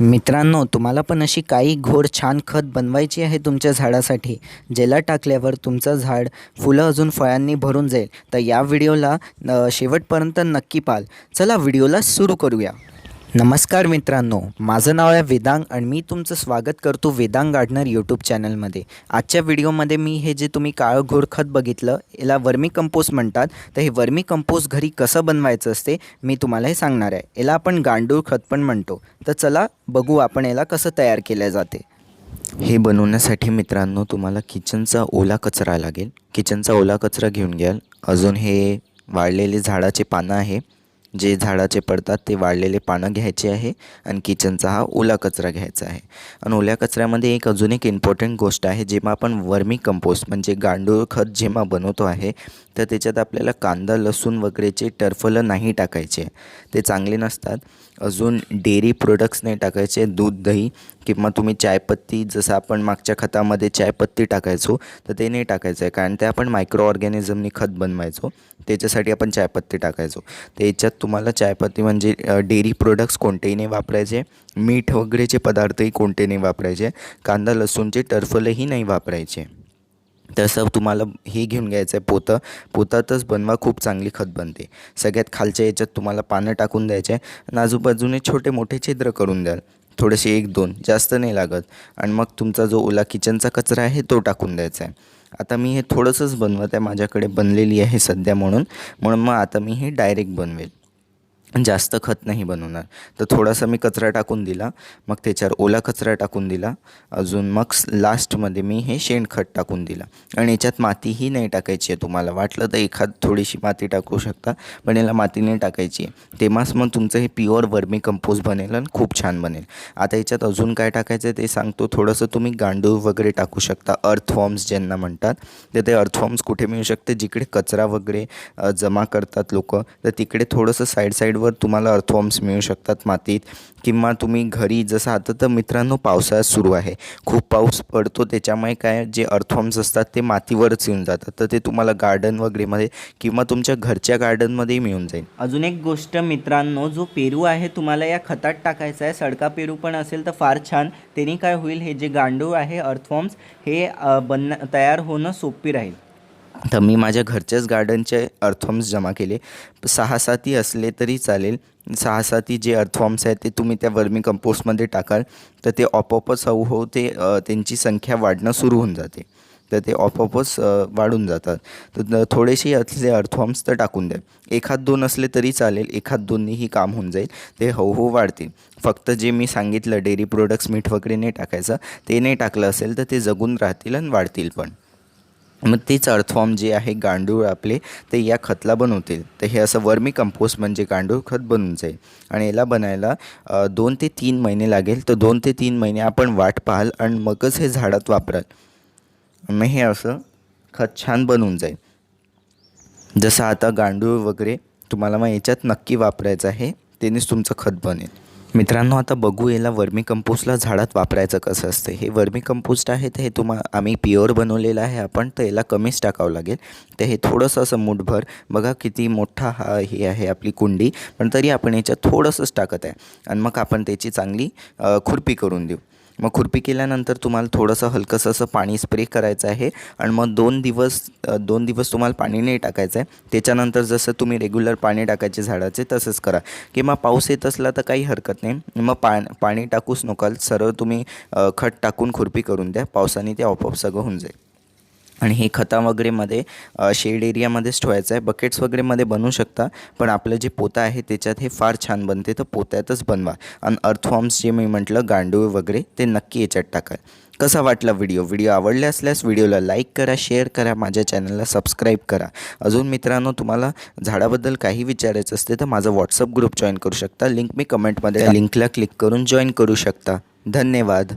मित्रांनो तुम्हाला पण अशी काही घोर छान खत बनवायची आहे तुमच्या झाडासाठी. ज्याला टाकल्यावर तुमचं झाड फुलं अजून फळांनी भरून जाईल. तर या व्हिडिओला शेवटपर्यंत नक्की पाल चला व्हिडिओला सुरू करूया. नमस्कार मित्रांनो माझं नाव आहे वेदांग आणि मी तुमचं स्वागत करतो वेदांग गार्डनर यूट्यूब चॅनलमध्ये. आजच्या व्हिडिओमध्ये मी हे जे तुम्ही काळं घोर खत बघितलं याला वर्मी कंपोस्ट म्हणतात. तर हे वर्मी कंपोस्ट घरी कसं बनवायचं असते मी तुम्हाला हे सांगणार आहे. याला आपण गांडूळ खत पण म्हणतो. तर चला बघू आपण याला कसं तयार केलं जाते. हे बनवण्यासाठी मित्रांनो तुम्हाला किचनचा ओला कचरा लागेल. किचनचा ओला कचरा घेऊन घ्याल. अजून हे वाळलेले झाडाचे पानं आहे. जे झाडाचे पडतात ते वाळलेले पानं घ्यायचे आहे आणि किचनचा हा ओला कचरा घ्यायचा आहे. आणि ओल्या कचऱ्यामध्ये एक अजून एक इम्पॉर्टंट गोष्ट आहे जेव्हा आपण वर्मी कंपोस्ट म्हणजे गांडूळ खत जेव्हा बनवतो आहे तर त्याच्यात आपल्याला कांदा लसूण वगैरेचे टरफलं नाही टाकायचे. ते चांगले नसतात. अजून डेअरी प्रोडक्ट्स नाही टाकायचे दूध दही किंवा तुम्ही चायपत्ती जसं आपण मागच्या खतामध्ये चायपत्ती टाकायचो तर ते नाही टाकायचं आहे कारण ते आपण मायक्रो ऑर्गॅनिझमनी खत बनवायचो. त्याच्यासाठी आपण चायपत्ती टाकायचो. तर याच्यात तुम्हाला चायपत्ती म्हणजे डेअरी प्रोडक्ट्स कोणतेही नाही वापरायचे मीठ वगैरेचे पदार्थही कोणते नाही वापरायचे कांदा लसूणचे टर्फलही नाही वापरायचे. तसं तुम्हाला हे घेऊन घ्यायचं आहे पोतं. पोतातच बनवा खूप चांगली खत बनते. सगळ्यात खालच्या याच्यात तुम्हाला पानं टाकून द्यायचे आणि आजूबाजूने छोटे मोठे छिद्र करून द्याल. थोडेसे एक दोन जास्त नाही लागत. आणि मग तुमचा जो ओला किचनचा कचरा आहे तो टाकून द्यायचा आहे आता मी हे थोडंसंच बनवत आहे माझ्याकडे बनलेली आहे सध्या म्हणून. म्हणून मग आता मी हे डायरेक्ट बनवेल. जास्त खत नाही बनवणार. तर थोडासा मी कचरा टाकून दिला. मग त्याच्यावर ओला कचरा टाकून दिला. अजून मग लास्टमध्ये मी हे शेणखत टाकून दिला. आणि याच्यात मातीही नाही टाकायची आहे तुम्हाला. वाटलं तर एखाद थोडीशी माती टाकू शकता पण याला माती नाही टाकायची आहे. तेव्हाच मग तुमचं हे प्युअर वर्मी कंपोज बनेल आणि खूप छान बनेल. आता याच्यात अजून काय टाकायचं आहे ते सांगतो. थोडंसं तुम्ही गांडूळ वगैरे टाकू शकता. अर्थफॉर्म्स ज्यांना म्हणतात. तर ते अर्थफॉर्म्स कुठे मिळू शकते? जिकडे कचरा वगैरे जमा करतात लोक. तर तिकडे थोडंसं साईड साईडवर तुम्हाला अर्थवॉर्म्स मिळू शकतात मातीत किंवा तुम्ही घरी जसं आता तर मित्रांनो पावसाळा सुरू आहे. खूप पाऊस पडतो त्याच्यामुळे काय जे अर्थवॉर्म्स असतात ते मातीवरच येऊन जातात. तर ते तुम्हाला गार्डन वगैरेमध्ये किंवा तुमच्या घरच्या गार्डनमध्येही मिळून जाईल. अजून एक गोष्ट मित्रांनो जो पेरू आहे तुम्हाला या खतात टाकायचा आहे सडका पेरू पण असेल तर फार छान. त्यांनी काय होईल हे जे गांडूळ आहे अर्थवॉर्म्स हे बन तयार होणं सोपी राहील. तर मी माझ्या घरच्याच गार्डनचे अर्थॉम्स जमा केले. सहा साती असले तरी चालेल. सहा साती जे अर्थॉम्स आहेत ते तुम्ही त्या वर्मी कंपोस्टमध्ये टाकाल. तर ते आपोआपच हळूहळू ते त्यांची संख्या वाढणं सुरू होऊन जाते. तर ते आपोआपच वाढून जातात. तर थोडेसे असले अर्थवॉर्म्स तर टाकून द्या. एखाद दोन असले तरी चालेल. एखाद दोन्हीही काम होऊन जाईल. ते हळूहळू वाढतील फक्त जे मी सांगितलं डेअरी प्रोडक्ट्स मीठ वगैरे नाही टाकायचं. ते नाही टाकलं असेल तर ते जगून राहतील आणि वाढतील पण. मग तेच अर्थफॉर्म जे आहे गांडूळ आपले ते या खतला बनवतील. तर हे असं वर्मी कंपोस्ट म्हणजे गांडूळ खत बनून जाईल. आणि याला बनायला दोन ते तीन महिने लागेल. तर दोन ते तीन महिने आपण वाट पाहाल आणि मगच हे झाडात वापराल. मग हे असं खत छान बनून जाईल. जसं आता गांडूळ वगैरे तुम्हाला मग याच्यात नक्की वापरायचं आहे त्यानेच तुमचं खत बनेल. मित्रांनो आता बघू याला वर्मी कंपोस्टला झाडात वापरायचं कसं असतं. हे वर्मी कंपोस्ट आहे तर हे तुम्हा आम्ही प्युअर बनवलेलं आहे आपण तर याला कमीच टाकावं लागेल. तर हे थोडंसं असं मुठभर बघा किती मोठा हा हे आहे आपली कुंडी पण तरी आपण याच्यात थोडंसंच टाकत आहे. आणि मग आपण त्याची चांगली खुरपी करून देऊ. मग खुरपी केल्यानंतर तुम्हाला थोडंसं हलकंसं असं पाणी स्प्रे करायचं आहे आणि मग दोन दिवस दोन दिवस तुम्हाला पाणी नाही टाकायचं आहे. त्याच्यानंतर जसं तुम्ही रेग्युलर पाणी टाकायचे झाडाचे तसंच करा. किंवा पाऊस येत असला तर काही हरकत नाही. मग पा पाणी टाकूच नकाल. सरळ तुम्ही खत टाकून खुरपी करून द्या. पावसाने ते आपोआप सगळं होऊन जाईल. आणि हे खता वगैरेमध्ये शेड एरियामध्येच ठेवायचं आहे. बकेट्स वगैरेमध्ये बनवू शकता पण आपलं जे पोतं आहे त्याच्यात हे फार छान बनते. तर पोत्यातच बनवा. आणि अर्थफॉर्म्स जे मी म्हटलं गांडूळ वगैरे ते नक्की याच्यात टाका. कसा वाटला व्हिडिओ? व्हिडिओ आवडले असल्यास व्हिडिओला लाईक करा शेअर करा माझ्या चॅनलला सबस्क्राईब करा. अजून मित्रांनो तुम्हाला झाडाबद्दल काही विचारायचं असते तर माझा व्हॉट्सअप ग्रुप जॉईन करू शकता. लिंक मी कमेंटमध्ये लिंकला क्लिक करून जॉईन करू शकता. धन्यवाद.